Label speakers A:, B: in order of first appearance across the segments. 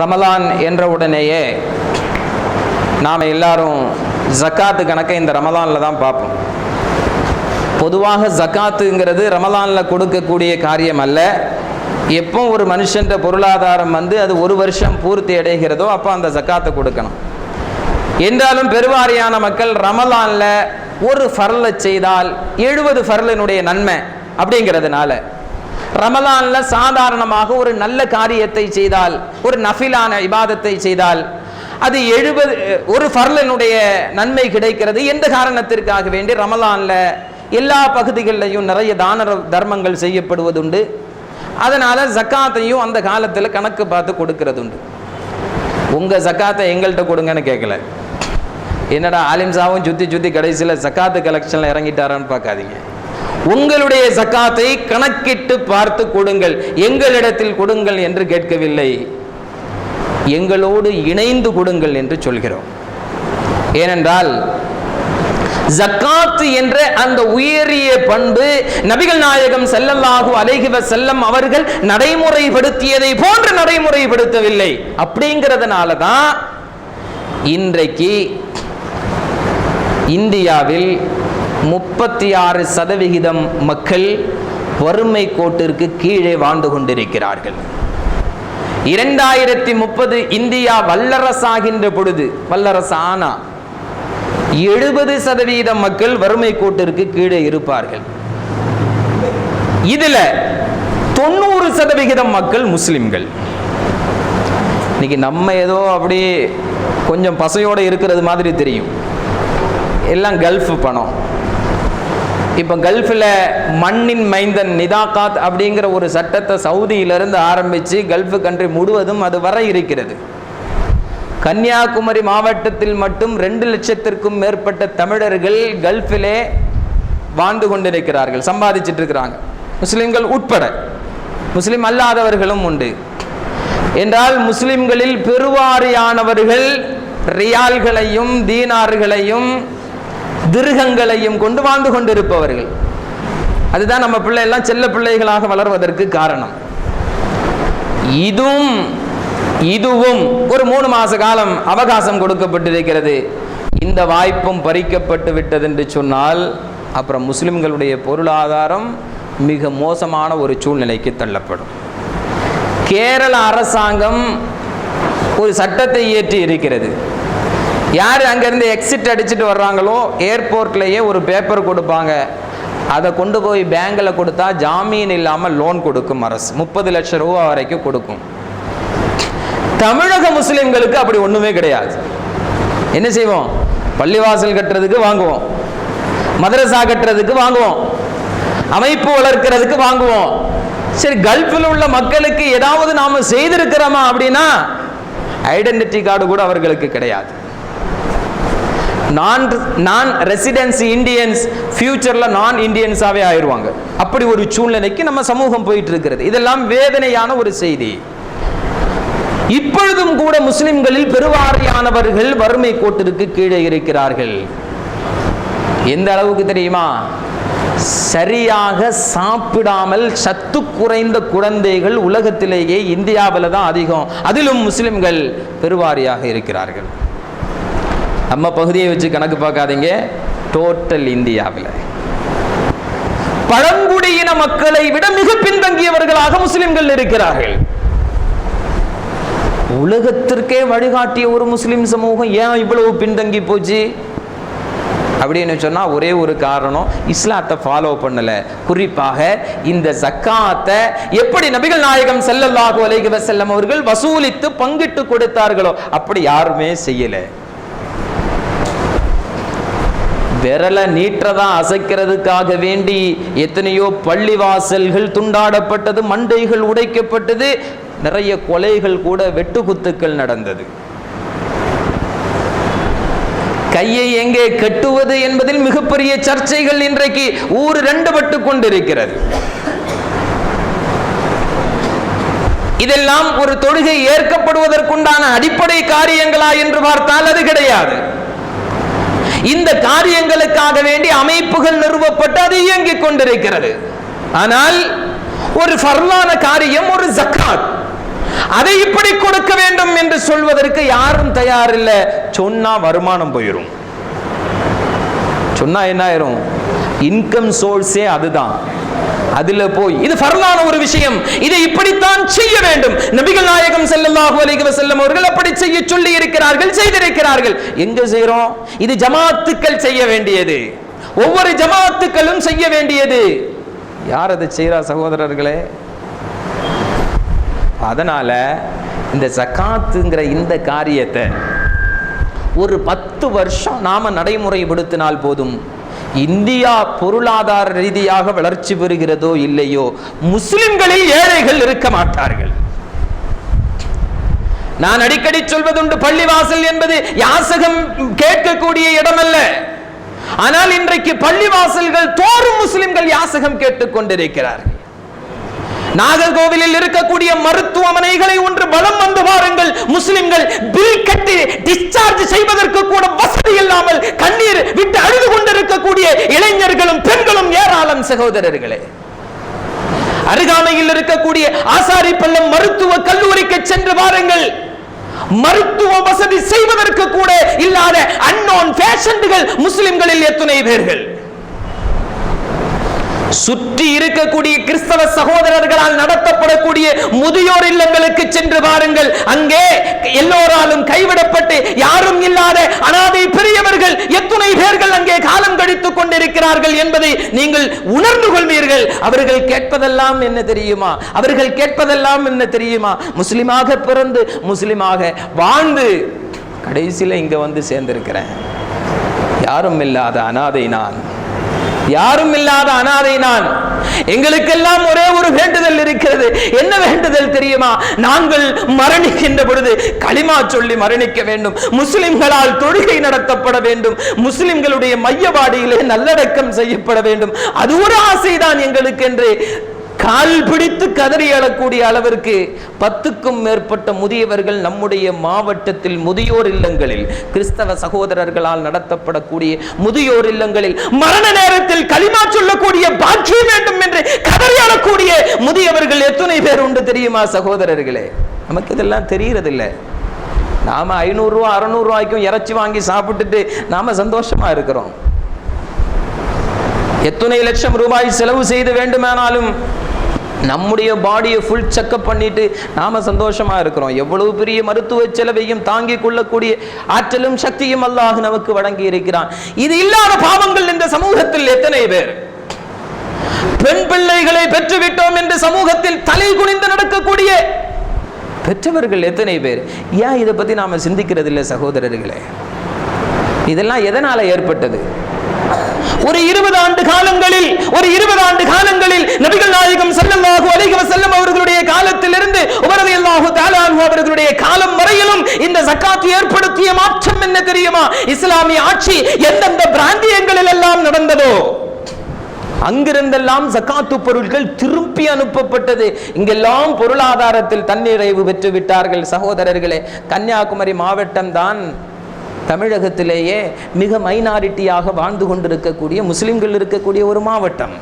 A: ரமலான் என்ற உடனேயே நாம் எல்லாரும் ஜக்காத்து கணக்கை இந்த ரமலானில் தான் பார்ப்போம். பொதுவாக ஜக்காத்துங்கிறது ரமலானில் கொடுக்கக்கூடிய காரியம் அல்ல. எப்போ ஒரு மனுஷன்ற பொருளாதாரம் வந்து அது ஒரு வருஷம் பூர்த்தி அடைகிறதோ அப்போ அந்த ஜக்காத்தை கொடுக்கணும். என்றாலும் பெருவாரியான மக்கள் ரமலானில் ஒரு ஃபரலை செய்தால் எழுபது ஃபரலினுடைய நன்மை அப்படிங்கிறதுனால ரமலான்ல சாதாரணமாக ஒரு நல்ல காரியத்தை செய்தால் ஒரு நஃபிலான இபாதத்தை செய்தால் அது எழுபது ஒரு ஃபர்லனுடைய நன்மை கிடைக்கிறது. எந்த காரணத்திற்காக வேண்டி ரமலான்ல எல்லா பகுதிகளிலையும் நிறைய தான தர்மங்கள் செய்யப்படுவதுண்டு. அதனால ஜக்காத்தையும் அந்த காலத்தில் கணக்கு பார்த்து கொடுக்கறதுண்டு. உங்க ஜக்காத்தை எங்கள்கிட்ட கொடுங்கன்னு கேட்கல என்னடா ஆலிம்சாவும் சுத்தி சுத்தி கடைசியில் ஜக்காத்து கலெக்ஷன்ல இறங்கிட்டாரான்னு பார்க்காதீங்க. உங்களுடைய சக்காத்தை கணக்கிட்டு பார்த்து கொடுங்கள். எங்களிடத்தில் கொடுங்கள் என்று கேட்கவில்லை. எங்களோடு இணைந்து கொடுங்கள் என்று சொல்கிறோம். ஏனென்றால் ஜக்காத்து என்ற அந்த உயரிய பண்பு நபிகள் நாயகம் செல்லல்லாஹு அலைகிவ செல்லம் அவர்கள் நடைமுறைப்படுத்தியதை போன்று நடைமுறைப்படுத்தவில்லை. அப்படிங்கிறதுனால தான் இன்றைக்கு இந்தியாவில் முப்பத்தி ஆறு சதவிகிதம் மக்கள் வறுமை கோட்டிற்கு கீழே வாழ்ந்து கொண்டிருக்கிறார்கள். இரண்டாயிரத்தி முப்பது இந்தியா வல்லரசாகின்ற பொழுது வல்லரசு ஆனா எழுபது சதவிகிதம் மக்கள் வறுமை கோட்டிற்கு கீழே இருப்பார்கள். இதுல தொண்ணூறு சதவிகிதம் மக்கள் முஸ்லிம்கள். இன்னைக்கு நம்ம ஏதோ அப்படி கொஞ்சம் பசையோட இருக்கிறது மாதிரி தெரியும். எல்லாம் கல்ஃப் பணம். இப்போ கல்ஃபில் மண்ணின் மைந்தன் நிதாகாத் அப்படிங்கிற ஒரு சட்டத்தை சவுதியிலிருந்து ஆரம்பித்து கல்ஃப் கண்ட்ரி முழுவதும் அது வர இருக்கிறது. கன்னியாகுமரி மாவட்டத்தில் மட்டும் ரெண்டு லட்சத்திற்கும் மேற்பட்ட தமிழர்கள் கல்ஃபிலே வாழ்ந்து கொண்டிருக்கிறார்கள் சம்பாதிச்சுட்டு இருக்கிறாங்க. முஸ்லிம்கள் உட்பட. முஸ்லிம் அல்லாதவர்களும் உண்டு. என்றால் முஸ்லிம்களில் பெருவாரியானவர்கள் ரியால்களையும் தீனார்களையும் திருகங்களையும் கொண்டு வாழ்ந்து கொண்டிருப்பவர்கள். அதுதான் நம்ம பிள்ளை எல்லாம் செல்ல பிள்ளைகளாக வளர்வதற்கு காரணம். இதுவும் இதுவும் ஒரு மூணு மாச காலம் அவகாசம் கொடுக்கப்பட்டிருக்கிறது. இந்த வாய்ப்பும் பறிக்கப்பட்டு விட்டது என்று சொன்னால் அப்புறம் முஸ்லிம்களுடைய பொருளாதாரம் மிக மோசமான ஒரு சூழ்நிலைக்கு தள்ளப்படும். கேரள அரசாங்கம் ஒரு சட்டத்தை இயற்றி இருக்கிறது. யார் அங்கேருந்து எக்ஸிட் அடிச்சுட்டு வர்றாங்களோ ஏர்போர்ட்லேயே ஒரு பேப்பர் கொடுப்பாங்க. அதை கொண்டு போய் பேங்கில் கொடுத்தா ஜாமீன் இல்லாமல் லோன் கொடுக்கும் அரசு. முப்பது லட்சம் ரூபா வரைக்கும் கொடுக்கும். தமிழக முஸ்லிம்களுக்கு அப்படி ஒன்றுமே கிடையாது. என்ன செய்வோம்? பள்ளிவாசல் கட்டுறதுக்கு வாங்குவோம். மதரசா கட்டுறதுக்கு வாங்குவோம். அமைப்பு வளர்க்கிறதுக்கு வாங்குவோம். சரி கல்ஃபில் உள்ள மக்களுக்கு ஏதாவது நாம செய்திருக்கிறோமா அப்படின்னா ஐடென்டிட்டி கார்டு கூட அவர்களுக்கு கிடையாது. நான் நான் ரெசிடென்சி இந்தியன்ஸ் ஃபியூச்சரில் நான் இந்தியன்ஸாகவே ஆயிடுவாங்க அப்படி ஒரு சூழ்நிலைக்கு நம்ம சமூகம் போயிட்டு இருக்கிறது இதெல்லாம் வேதனையான ஒரு செய்தி. இப்பொழுதும் கூட முஸ்லிம்களில் பெருவாரியானவர்கள் வறுமை கோட்டிற்கு கீழே இருக்கிறார்கள். எந்த அளவுக்கு தெரியுமா? சரியாக சாப்பிடாமல் சத்து குறைந்த குழந்தைகள் உலகத்திலேயே இந்தியாவில் தான் அதிகம். அதிலும் முஸ்லிம்கள் பெருவாரியாக இருக்கிறார்கள். நம்ம பகுதியை வச்சு கணக்கு பார்க்காதீங்க. டோட்டல் இந்தியாவில். பழங்குடியின மக்களை விட மிக பின்தங்கியவர்களாக முஸ்லிம்கள் இருக்கிறார்கள். உலகத்திற்கே வழிகாட்டிய ஒரு முஸ்லிம் சமூகம் ஏன் இவ்வளவு பின்தங்கி போச்சு? அப்படின்னு சொன்னால் ஒரே ஒரு காரணம் இஸ்லாத்தை ஃபாலோ பண்ணலை. குறிப்பாக இந்த ஜக்காத்தை எப்படி நபிகள் நாயகம் செல்லல்லாஹு அலைகி வசல்லம் அவர்கள் வசூலித்து பங்கிட்டு கொடுத்தார்களோ அப்படி யாருமே செய்யலை. விரலை நீற்றதா அசைக்கிறதுக்காக வேண்டி எத்தனையோ பள்ளிவாசல்கள் துண்டாடப்பட்டது மண்டைகள் உடைக்கப்பட்டது நிறைய கொலைகள் கூட வெட்டுக்குத்துக்கள் நடந்தது. கையை எங்கே கட்டுவது என்பதில் மிகப்பெரிய சர்ச்சைகள் இன்றைக்கு ஊர் ரெண்டு பட்டு கொண்டிருக்கிறது. இதெல்லாம் ஒரு தொழுகை ஏற்கப்படுவதற்குண்டான அடிப்படை காரியங்களா என்று பார்த்தால் அது கிடையாது. இந்த காரியங்களுக்காக வேண்டி அமைப்புகள் நிறுவப்பட்டு அது இயங்கிக் கொண்டிருக்கிறது. ஆனால் ஒரு ஃபர்லான காரியம் ஒரு ஜக்காத். அதை இப்படி கொடுக்க வேண்டும் என்று சொல்வதற்கு யாரும் தயாரில்லை. சொன்னா வருமானம் போயிடும் சொன்னா என்ன ஆயிரும்? இன்கம் சோர்ஸே அதுதான். அதுல போய் இது ஃபர்லான ஒரு விஷயம். இதை இப்படித்தான் செய்ய வேண்டும். நபிகள் நாயகம் செல்லல்லாஹு அலைஹி வஸல்லம் அவர்கள் அப்படி செய்ய சொல்லி இருக்கிறார்கள் செய்திருக்கிறார்கள். எங்க செய்யறோம் இது ஜமாத்துக்கள் செய்ய வேண்டியது. ஒவ்வொரு ஜமாத்துக்களும் செய்ய வேண்டியது. யார் அதை செய்கிறா சகோதரர்களே? அதனால இந்த ஜகாத்துங்கிற இந்த காரியத்தை ஒரு பத்து வருஷம் நாம நடைமுறைப்படுத்தினால் போதும். இந்தியா பொருளாதார ரீதியாக வளர்ச்சி பெறுகிறதோ இல்லையோ முஸ்லிம்களில் ஏழைகள் இருக்க மாட்டார்கள். நான் அடிக்கடி சொல்வதுண்டு பள்ளிவாசல் என்பது யாசகம் கேட்கக்கூடிய இடமல்ல. ஆனால் இன்றைக்கு பள்ளிவாசல்கள் தோறும் முஸ்லிம்கள் யாசகம் கேட்டுக் கொண்டிருக்கிறார்கள். நாகர்கோவிலில் இருக்கக்கூடிய மருத்துவமனைகளை ஒன்று பலம் வந்து பாருங்கள். முஸ்லிம்கள் பில் கட்டி டிஸ்சார்ஜ் செய்வதற்கு கூட வசதி இல்லாமல் கண்ணீர் விட்டு அழுது கொண்டிருக்கக்கூடிய இளைஞர்களும் பெண்களும் ஏராளம் சகோதரர்களே. அருகாமையில் இருக்கக்கூடிய ஆசாரி பள்ளம் மருத்துவ கல்லூரிக்கு சென்று வாருங்கள். மருத்துவ வசதி செய்வதற்கு கூட இல்லாத அன்னோன் பேஷண்டுகள் முஸ்லிம்களில் எத்தனை பேர்கள்? சுற்றி இருக்கக்கூடிய கிறிஸ்தவ சகோதரர்களால் நடத்தப்படக்கூடிய முதியோர் இல்லங்களுக்கு சென்று பாருங்கள் அங்கே எல்லோராலும் கைவிடப்பட்டு யாரும் இல்லாத அனாதை பெரியவர்கள் எத்துணை பேர்கள் அங்கே காலம் கழித்துக் கொண்டிருக்கிறார்கள் என்பதை நீங்கள் உணர்ந்து கொள்வீர்கள். அவர்கள் கேட்பதெல்லாம் என்ன தெரியுமா? அவர்கள் கேட்பதெல்லாம் என்ன தெரியுமா? முஸ்லிமாக பிறந்து முஸ்லிமாக வாழ்ந்து கடைசியில் இங்க வந்து சேர்ந்திருக்கிறேன். யாரும் இல்லாத அனாதை நான். யாரும் இல்லாத அனாதை நான். எங்களுக்கெல்லாம் ஒரே ஒரு வேண்டுதல் இருக்கிறது. என்ன வேண்டுதல் தெரியுமா? நாங்கள் மரணிக்கின்ற பொழுது களிமா சொல்லி மரணிக்க வேண்டும். முஸ்லிம்களால் தொழுகை நடத்தப்பட வேண்டும். முஸ்லிம்களுடைய மையவாடியிலே நல்லடக்கம் செய்யப்பட வேண்டும். அது ஒரு ஆசைதான் எங்களுக்கு என்று கால் பிடித்து கதறி எழக்கூடிய அளவிற்கு பத்துக்கும் மேற்பட்ட முதியவர்கள் நம்முடைய மாவட்டத்தில் முதியோர் இல்லங்களில் கிறிஸ்தவ சகோதரர்களால் நடத்தப்படக்கூடிய முதியோர் இல்லங்களில் மரண நேரத்தில் களிமா சொல்லக்கூடிய பாக்கியம் வேண்டும் என்று கதறி எழக்கூடிய முதியவர்கள் எத்தனை பேர் உண்டு தெரியுமா சகோதரர்களே? நமக்கு இதெல்லாம் தெரியறதில்லை. நாம ஐநூறு ரூபா அறுநூறு ரூபாய்க்கும் இறைச்சி வாங்கி சாப்பிட்டுட்டு நாம சந்தோஷமா இருக்கிறோம். எத்தனை லட்சம் ரூபாய் செலவு செய்து வேண்டுமானாலும் நம்முடைய பாடியை ஃபுல் செக்கப் பண்ணிட்டு நாம சந்தோஷமா இருக்கிறோம். எவ்வளவு பெரிய மருத்துவ செலவையும் தாங்கிக் கொள்ளக்கூடிய ஆற்றலும் சக்தியும் அல்லாஹ் நமக்கு வழங்கி இருக்கிறான். இது இல்லாத பாவங்கள் இந்த சமூகத்தில் எத்தனை பேர்? பெண் பிள்ளைகளை பெற்றுவிட்டோம் என்று சமூகத்தில் தலை குனிந்து நடக்கக்கூடிய பெற்றவர்கள் எத்தனை பேர்? ஏன் இதை பத்தி நாம சிந்திக்கிறது இல்லை சகோதரர்களே? இதெல்லாம் எதனால ஏற்பட்டது? ஒரு இருபது ஆண்டு காலங்களில் ஒரு இருபது ஆண்டு காலங்களில் நபிகள் நாயகம் ஸல்லல்லாஹு அலைஹி செல்லும் அவர்களுடைய காலத்திலிருந்து உமர் ரலியல்லாஹு அவர்களுடைய காலம் வரையிலும் இந்த சக்காத்து ஏற்படுத்திய மாற்றம் என்ன தெரியுமா? இஸ்லாமிய ஆட்சி எந்தெந்த பிராந்தியங்களில் எல்லாம் நடந்ததோ? அங்கிருந்தெல்லாம் சக்காத்து பொருட்கள் திருப்பி அனுப்பப்பட்டது. இங்கெல்லாம் பொருளாதாரத்தில் தன்னிறைவு பெற்று விட்டார்கள் சகோதரர்களே. கன்னியாகுமரி மாவட்டம் தான் தமிழகத்திலேயே மிக மைனாரிட்டியாக வாழ்ந்து கொண்டிருக்கக்கூடிய முஸ்லிம்கள் இருக்கக்கூடிய ஒரு மாவட்டம்.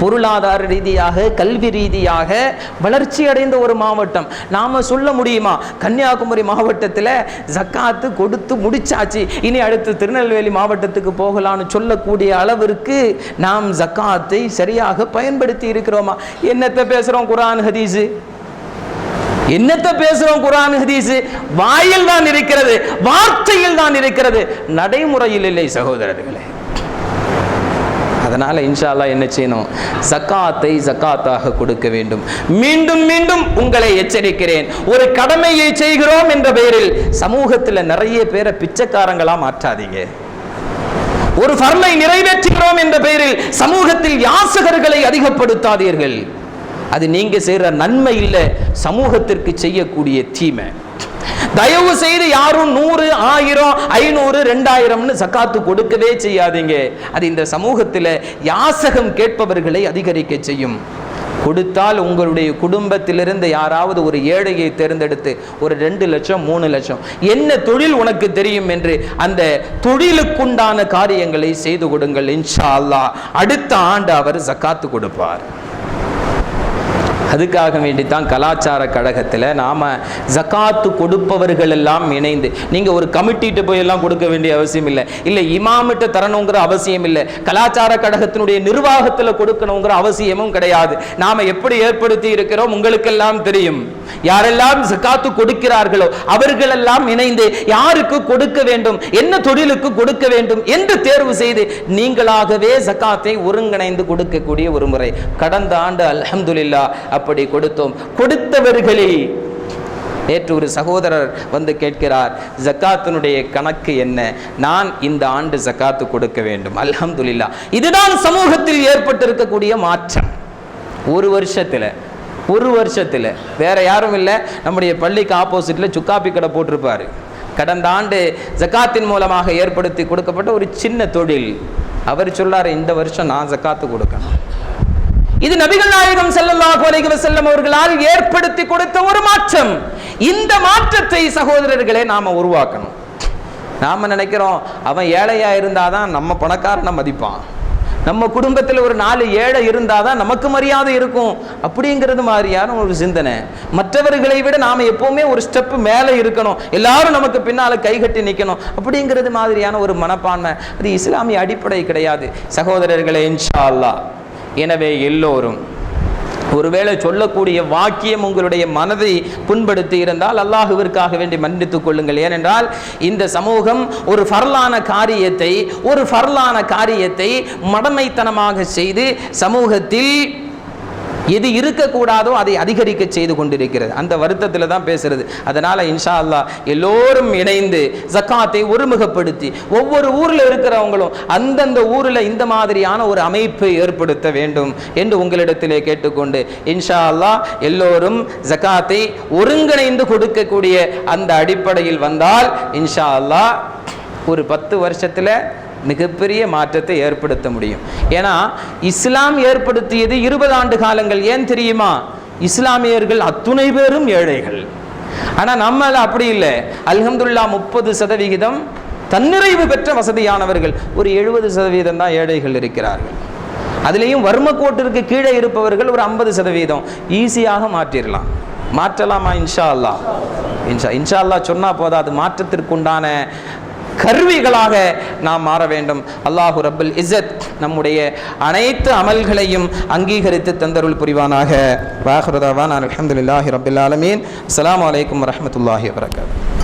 A: பொருளாதார ரீதியாக கல்வி ரீதியாக வளர்ச்சி அடைந்த ஒரு மாவட்டம். நாம சொல்ல முடியுமா? கன்னியாகுமரி மாவட்டத்தில் ஜக்காத்து கொடுத்து முடிச்சாச்சு. இனி அடுத்து திருநெல்வேலி மாவட்டத்துக்கு போகலான்னு சொல்லக்கூடிய அளவிற்கு நாம் ஜக்காத்தை சரியாக பயன்படுத்தி இருக்கிறோமா? என்னத்தை பேசுகிறோம் குரான் ஹதீஸு? என்னத்தை பேசுறோம் குரான் ஹதீஸ்? வாயில் தான் இருக்கிறது வார்த்தையில் தான் இருக்கிறது. நடைமுறையில் இல்லை சகோதரர்களே. அதனால இன்ஷால்லா என்ன செய்யணும்? சக்காத்தை சக்காத்தாக கொடுக்க வேண்டும். மீண்டும் மீண்டும் உங்களை எச்சரிக்கிறேன். ஒரு கடமையை செய்கிறோம் என்ற பெயரில் சமூகத்தில் நிறைய பேரை பிச்சைக்காரங்களா மாற்றாதீங்க. ஒரு ஃபர்லை நிறைவேற்றுகிறோம் என்ற பெயரில் சமூகத்தில் யாசகர்களை அதிகப்படுத்தாதீர்கள். அது நீங்க செய்யற நன்மை இல்லை சமூகத்திற்கு செய்யக்கூடிய தீமை. தயவு செய்து யாரும் நூறு ஆயிரம் ஐநூறு ரெண்டாயிரம்னு சக்காத்து கொடுக்கவே செய்யாதீங்க. அது இந்த சமூகத்தில் யாசகம் கேட்பவர்களை அதிகரிக்க செய்யும். கொடுத்தால் உங்களுடைய குடும்பத்திலிருந்து யாராவது ஒரு ஏழையை தேர்ந்தெடுத்து ஒரு ரெண்டு லட்சம் மூணு லட்சம் என்ன தொழில் உனக்கு தெரியும் என்று அந்த தொழிலுக்குண்டான காரியங்களை செய்து கொடுங்கள் இன்ஷா அல்லாஹ். அடுத்த ஆண்டு அவர் ஜக்காத்து கொடுப்பார். அதுக்காக வேண்டித்தான் கலாச்சார கழகத்தில் நாம் ஜக்காத்து கொடுப்பவர்கள் எல்லாம் இணைந்து நீங்கள் ஒரு கமிட்டிட்டு போய் எல்லாம் கொடுக்க வேண்டிய அவசியம் இல்லை. இல்லை இமாமிட்ட தரணுங்கிற அவசியம் இல்லை. கலாச்சார கழகத்தினுடைய நிர்வாகத்தில் கொடுக்கணுங்கிற அவசியமும் கிடையாது. நாம் எப்படி ஏற்படுத்தி இருக்கிறோம் உங்களுக்கெல்லாம் தெரியும். யாரெல்லாம் ஜகாத்து கொடுக்கிறார்களோ அவர்களெல்லாம் இணைந்து யாருக்கு கொடுக்க வேண்டும் என்ன தொழிலுக்கு கொடுக்க வேண்டும் என்று தேர்வு செய்து நீங்களாகவே ஜக்காத்தை ஒருங்கிணைந்து கொடுக்கக்கூடிய ஒரு முறை. கடந்த ஆண்டு அலமதுல்லா அப்படி கொடுத்தோம். கொடுத்தவர்களில் நேற்று ஒரு சகோதரர் வந்து கேட்கிறார் ஜக்காத்தினுடைய கணக்கு என்ன? நான் இந்த ஆண்டு ஜக்காத்து கொடுக்க வேண்டும். அல்ஹம்துல்லா இதுதான் சமூகத்தில் ஏற்பட்டிருக்கக்கூடிய மாற்றம். ஒரு வருஷத்தில் ஒரு வருஷத்தில். வேற யாரும் இல்லை. நம்முடைய பள்ளிக்கு ஆப்போசிட்டில் சுக்காப்பி கடை போட்டிருப்பாரு. கடந்த ஆண்டு ஜக்காத்தின் மூலமாக ஏற்படுத்தி கொடுக்கப்பட்ட ஒரு சின்ன தொழில். அவர் சொல்லாரு இந்த வருஷம் நான் ஜக்காத்து கொடுக்கணும். இது நபிகள் நாயகம் செல்லல்லாஹு அலைஹி வஸல்லம் அவர்களால் ஏற்படுத்தி கொடுத்த ஒரு மாற்றம். இந்த மாற்றத்தை சகோதரர்களே நாம உருவாக்கணும். நாம நினைக்கிறோம் அவன் ஏழையா இருந்தாதான் நம்ம பணக்காரனை மதிப்பான். நம்ம குடும்பத்தில் ஒரு நாலு ஏழை இருந்தாதான் நமக்கு மரியாதை இருக்கும். அப்படிங்கிறது மாதிரியான ஒரு சிந்தனை. மற்றவர்களை விட நாம எப்பவுமே ஒரு ஸ்டெப் மேலே இருக்கணும். எல்லாரும் நமக்கு பின்னால கைகட்டி நிற்கணும் அப்படிங்கிறது மாதிரியான ஒரு மனப்பான்மை. அது இஸ்லாமிய அடிப்படை கிடையாது. சகோதரர்களே இன்ஷா அல்லாஹ். எனவே எல்லோரும் ஒருவேளை சொல்லக்கூடிய வாக்கியம் உங்களுடைய மனதை புண்படுத்தி இருந்தால் அல்லாஹுவிற்காக வேண்டி மன்னித்துக் கொள்ளுங்கள். ஏனென்றால் இந்த சமூகம் ஒரு ஃபர்லான காரியத்தை ஒரு ஃபர்லான காரியத்தை மடமைத்தனமாக செய்து சமூகத்தில் எது இருக்கக்கூடாதோ அதை அதிகரிக்க செய்து கொண்டிருக்கிறது. அந்த வருத்தத்தில் தான் பேசுறது. அதனால இன்ஷா அல்லாஹ் எல்லோரும் இணைந்து ஜக்காத்தை ஒருமுகப்படுத்தி ஒவ்வொரு ஊரில் இருக்கிறவங்களும் அந்தந்த ஊரில் இந்த மாதிரியான ஒரு அமைப்பை ஏற்படுத்த வேண்டும் என்று உங்களிடத்திலே கேட்டுக்கொண்டு இன்ஷா அல்லாஹ் எல்லோரும் ஜக்காத்தை ஒருங்கிணைந்து கொடுக்கக்கூடிய அந்த அடிப்படையில் வந்தால் இன்ஷா அல்லாஹ் ஒரு பத்து வருஷத்தில் மிகப்பெரிய மாற்றத்தை ஏற்படுத்த முடியும். ஏன்னா இஸ்லாம் ஏற்படுத்தியது இருபது ஆண்டு காலங்கள். ஏன் தெரியுமா? இஸ்லாமியர்கள் அத்துணை பேரும் ஏழைகள். ஆனால் நம்மள அப்படி இல்லை. அல்ஹம்துல்லா முப்பது சதவிகிதம் தன்னிறைவு பெற்ற வசதியானவர்கள். ஒரு எழுபது சதவீதம் தான் ஏழைகள் இருக்கிறார்கள். அதுலேயும் வறும கோட்டிற்கு கீழே இருப்பவர்கள் ஒரு ஐம்பது சதவீதம் ஈஸியாக மாற்றிடலாம். மாற்றலாமா? இன்ஷா அல்லாஹ். இன்ஷா இன்ஷா அல்லாஹ் சொன்னால் போதாது. மாற்றத்திற்குண்டான கருவிகளாக நாம் மாற வேண்டும். அல்லாஹு ரப்பல் இசத் நம்முடைய அனைத்து அமல்களையும் அங்கீகரித்து தந்தருள் புரிவானாக. வாஹ்ருதாவான் அலமதுல்லாஹி ரப்பில் ஆலமீன். அஸ்ஸலாமு வலைக்கம் வரமத்துல்லாஹி வரகாத்